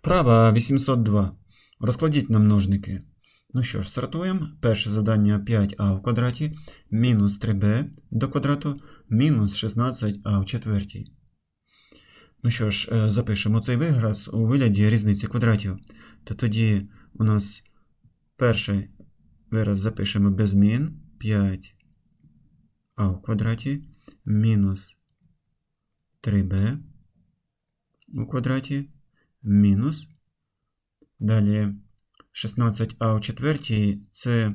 Вправа 802. Розкладіть на множники. Ну що ж, стартуємо. Перше завдання 5а в квадраті мінус 3b до квадрату мінус 16а в четвертій. Ну що ж, е, запишемо цей вираз у вигляді різниці квадратів. То тоді у нас перший вираз запишемо без змін 5а в квадраті мінус 3b у квадраті мінус. Далі 16а у четвертій це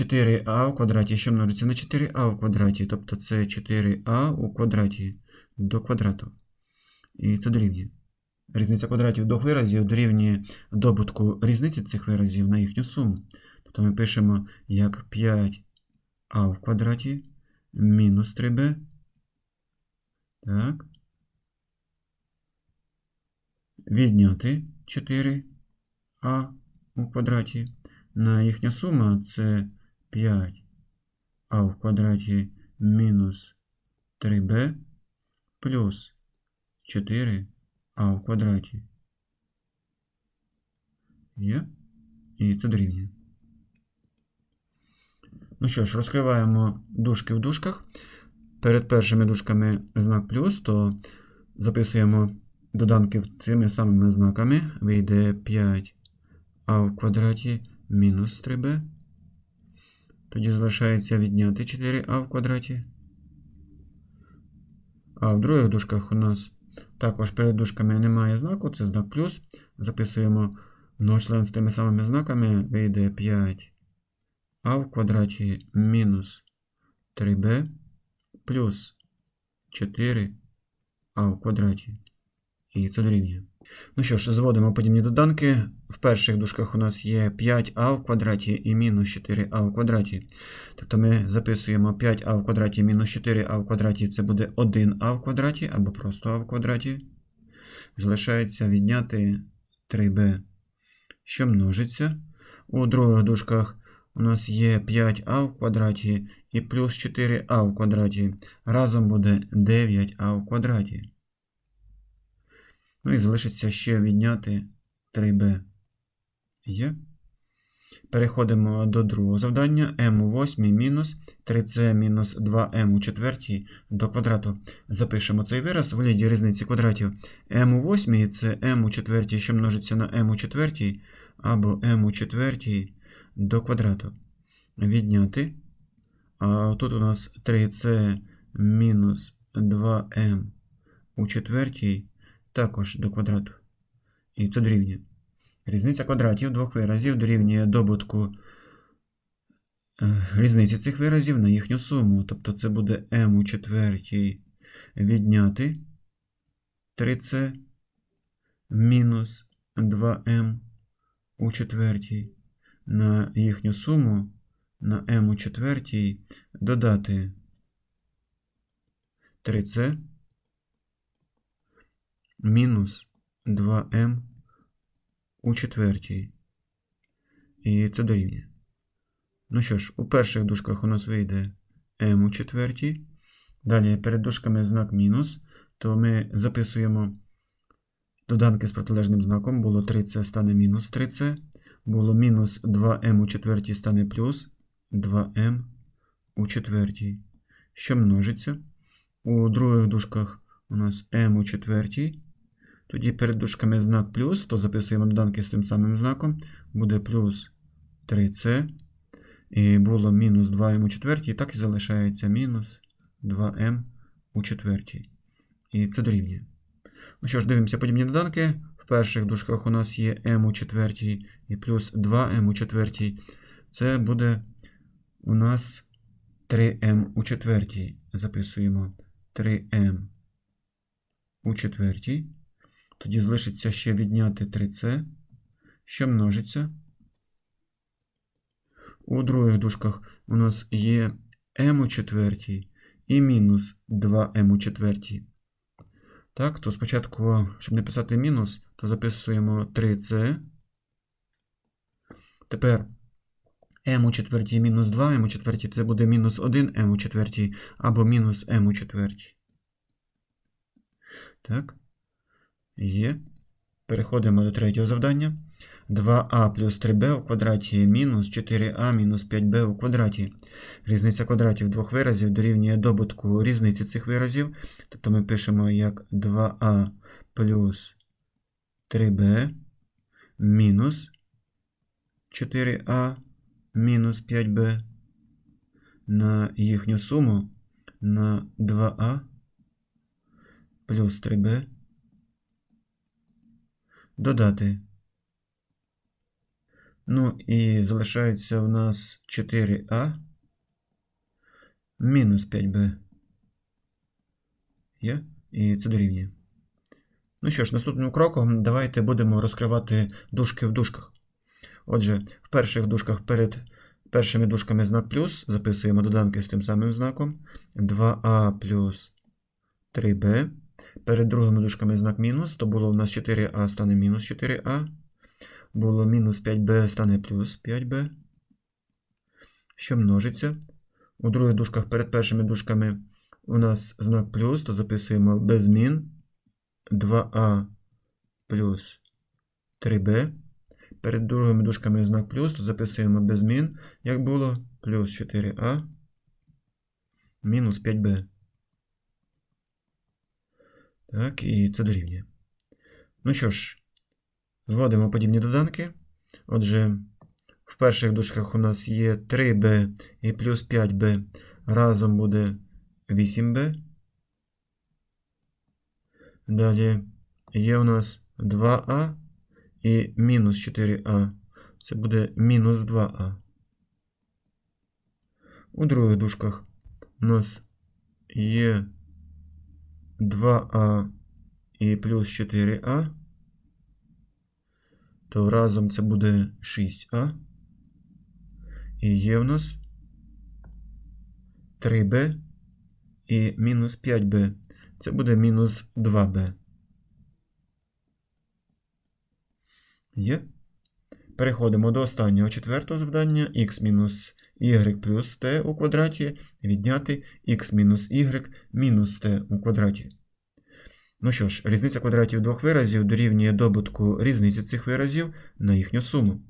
4а у квадраті, що множиться на 4а у квадраті. Тобто це 4а у квадраті до квадрату. І це дорівнює. Різниця квадратів двох виразів дорівнює добутку різниці цих виразів на їхню суму. Тобто ми пишемо як 5а в квадраті мінус 3b. Так. Відняти 4а у квадраті. На їхня сума це 5а в квадраті мінус 3b плюс 4а в квадраті. Є? І це дорівнює. Ну що ж, розкриваємо дужки в дужках. Перед першими дужками знак плюс, то записуємо доданки цими самими знаками. Вийде 5а в квадраті мінус 3b. Тоді залишається відняти 4а в квадраті. А в других дужках у нас також перед дужками немає знаку, це знак плюс. Записуємо многочлен з тими самими знаками. Вийде 5а в квадраті мінус 3b плюс 4а в квадраті. І це дорівнює. Ну що ж, зводимо подібні доданки. В перших дужках у нас є 5а в квадраті і мінус 4а в квадраті. Тобто ми записуємо 5а в квадраті мінус 4а в квадраті, це буде 1а в квадраті або просто а в квадраті. Залишається відняти 3b, що множиться. У других дужках у нас є 5а в квадраті і плюс 4а в квадраті. Разом буде 9а в квадраті. Ну і залишиться ще відняти 3b. Є. Переходимо до другого завдання. m у 8 мінус 3c мінус 2m у четвертій до квадрату. Запишемо цей вираз в вигляді різниці квадратів. m у 8 це m у четвертій, що множиться на m у четвертій, або m у четвертій до квадрату. Відняти. А тут у нас 3c мінус 2m у четвертій також до квадрату. І це дорівнює. Різниця квадратів двох виразів дорівнює добутку е, різниці цих виразів на їхню суму. Тобто це буде m у четвертій відняти 3c мінус 2m у четвертій на їхню суму на m у четвертій додати 3c мінус 2m у четвертій. І це дорівнює. Ну що ж, у перших дужках у нас вийде m у четвертій. Далі перед дужками знак мінус, то ми записуємо доданки з протилежним знаком. Було 3c стане мінус 3c. Було мінус 2m у четвертій стане плюс 2m у четвертій. Що множиться? У других дужках у нас m у четвертій. Тоді перед дужками знак плюс, то записуємо доданки з тим самим знаком. Буде плюс 3c. І було мінус 2m у четвертій, і так і залишається мінус 2m у четвертій. І це дорівнює. Ну що ж, дивимося подібні доданки. В перших дужках у нас є m у четвертій і плюс 2m у четвертій. Це буде у нас 3m у четвертій. Записуємо 3m у четвертій. Тоді залишиться ще відняти 3c, що множиться. У других дужках у нас є m у четвертій і мінус 2m у четвертій. Так, то спочатку, щоб не писати мінус, то записуємо 3c. Тепер m у четвертій мінус 2m у четвертій, це буде мінус 1m у четвертій або мінус m у четвертій. Так. Є. Переходимо до третього завдання. 2а плюс 3b у квадраті мінус 4а мінус 5b у квадраті. Різниця квадратів двох виразів дорівнює добутку різниці цих виразів. Тобто ми пишемо як 2а плюс 3b мінус 4а мінус 5b на їхню суму на 2а плюс 3b додати. Ну і залишається у нас 4а мінус 5b. Є? І це дорівнює. Ну що ж, наступним кроком давайте будемо розкривати дужки в дужках. Отже, в перших дужках перед першими дужками знак плюс записуємо доданки з тим самим знаком. 2а плюс 3b. Перед другими дужками знак мінус, то було у нас 4а стане мінус 4а. Було мінус 5b стане плюс 5b. Що множиться. У других дужках перед першими дужками у нас знак плюс, то записуємо без змін 2а плюс 3b. Перед другими дужками знак плюс, то записуємо без змін, як було, плюс 4а мінус 5b. Так, і це дорівнює. Ну що ж, зводимо подібні доданки. Отже, в перших дужках у нас є 3b і плюс 5b. Разом буде 8b. Далі є у нас 2а і мінус 4а. Це буде мінус 2а. У других дужках у нас є 2а і плюс 4а, то разом це буде 6а. І є в нас 3b і мінус 5b. Це буде мінус 2b. Є. Переходимо до останнього четвертого завдання. х мінус y плюс t у квадраті відняти х мінус y мінус t у квадраті. Ну що ж, різниця квадратів двох виразів дорівнює добутку різниці цих виразів на їхню суму.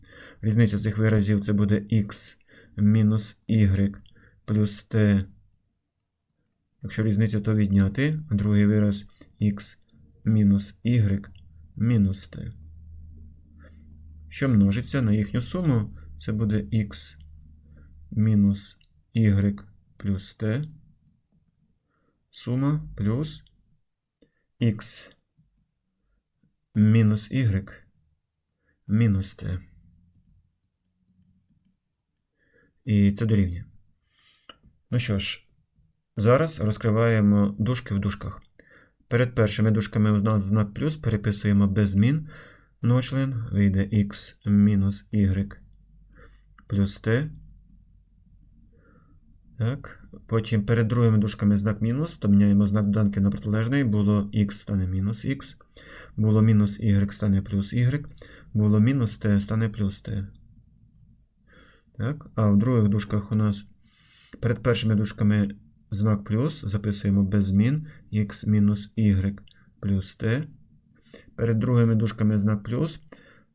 Різниця цих виразів це буде х мінус y плюс t. Якщо різниця, то відняти, другий вираз х мінус y мінус t. Що множиться на їхню суму, це буде х мінус y плюс t. Сума плюс х мінус y мінус t. І це дорівнює. Ну що ж, зараз розкриваємо дужки в дужках. Перед першими дужками у нас знак плюс переписуємо без змін. Ночлен вийде х мінус y плюс t. Так. Потім перед другими дужками знак мінус, то міняємо знак доданки на протилежний. Було х стане мінус х. Було мінус y стане плюс y. Було мінус t стане плюс t. Так. А в других дужках у нас перед першими дужками знак плюс записуємо без змін х мінус y плюс t. Перед другими дужками знак плюс,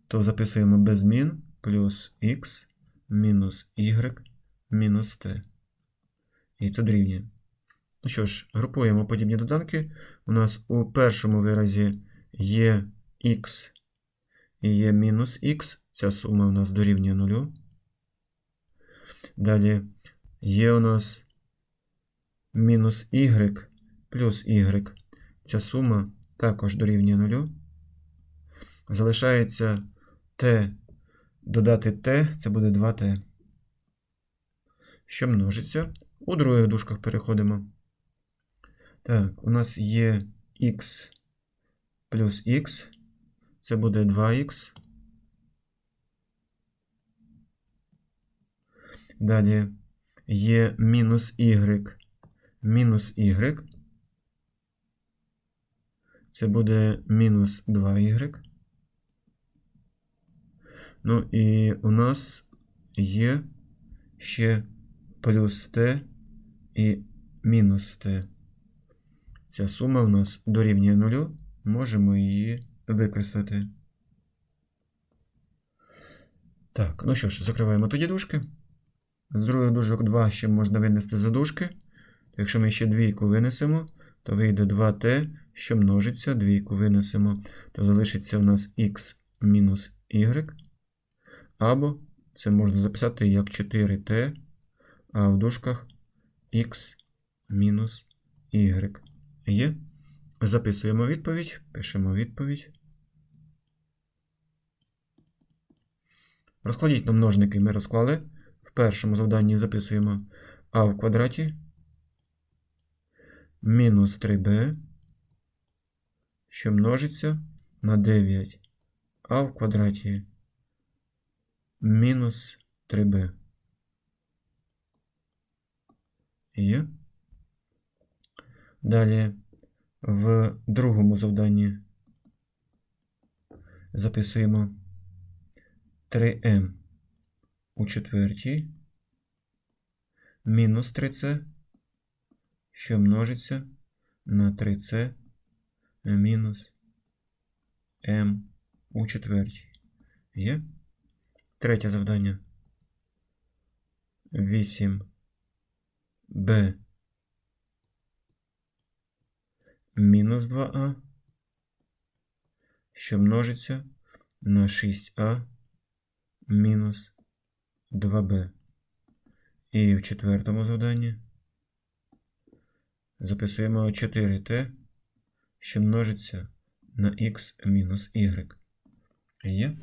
то записуємо без змін плюс х мінус y мінус t. І це дорівнює. Ну що ж, групуємо подібні доданки. У нас у першому виразі є х і є мінус х. Ця сума у нас дорівнює нулю. Далі є у нас мінус y плюс y. Ця сума також дорівнює нулю. Залишається t додати t, це буде 2t. Що множиться? У других дужках переходимо. Так, у нас є x плюс x. Це буде 2х. Далі є мінус y мінус y. Це буде мінус 2y. Ну і у нас є ще плюс t і мінус t. Ця сума у нас дорівнює нулю. Можемо її використати. Так, ну що ж, закриваємо тоді дужки. З других дужок 2 ще можна винести за дужки. Якщо ми ще двійку винесемо, то вийде 2t, що множиться, двійку винесемо, то залишиться у нас x мінус y. Або це можна записати як 4t, а в дужках x мінус y. Є. Записуємо відповідь, пишемо відповідь. Розкладіть на множники ми розклали. В першому завданні записуємо а в квадраті мінус 3b, що множиться на 9 а в квадраті мінус 3b. Є. Далі в другому завданні записуємо 3m у четвертій мінус 3c, що множиться на 3c мінус m у четвертій. Є? Третє завдання. 8b мінус 2а, що множиться на 6а мінус 2b. І в четвертому завданні записуємо 4t, що множиться на x мінус y. Є?